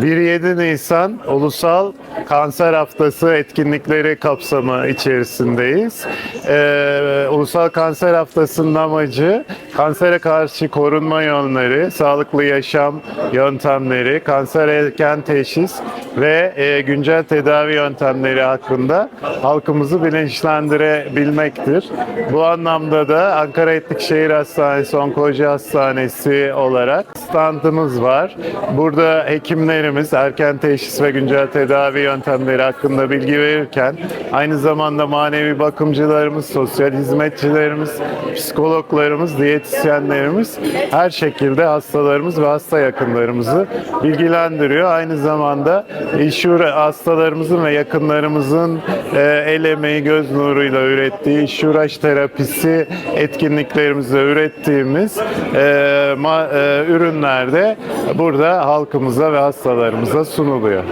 1-7 Nisan Ulusal Kanser Haftası etkinlikleri kapsamı içerisindeyiz. Ee, Ulusal Kanser Haftası'nın amacı kansere karşı korunma yönleri, sağlıklı yaşam yöntemleri, kanser erken teşhis ve e, güncel tedavi yöntemleri hakkında halkımızı bilinçlendirebilmektir. Bu anlamda da Ankara Etnik Şehir Hastanesi Onkoloji Hastanesi olarak standımız var. Burada hekimlerimiz erken teşhis ve güncel tedavi yöntemleri hakkında bilgi verirken aynı zamanda manevi bakımcılarımız, sosyal hizmetçilerimiz, psikologlarımız, diyetisyenlerimiz her şekilde hastalarımız ve hasta yakınlarımızı bilgilendiriyor. Aynı zamanda işur hastalarımızın ve yakınlarımızın e, el emeği göz nuruyla ürettiği işuraç terapisi etkinliklerimizde ürettiğimiz e, e, ürünler de burada halkımıza ve hastalarımıza sunuluyor.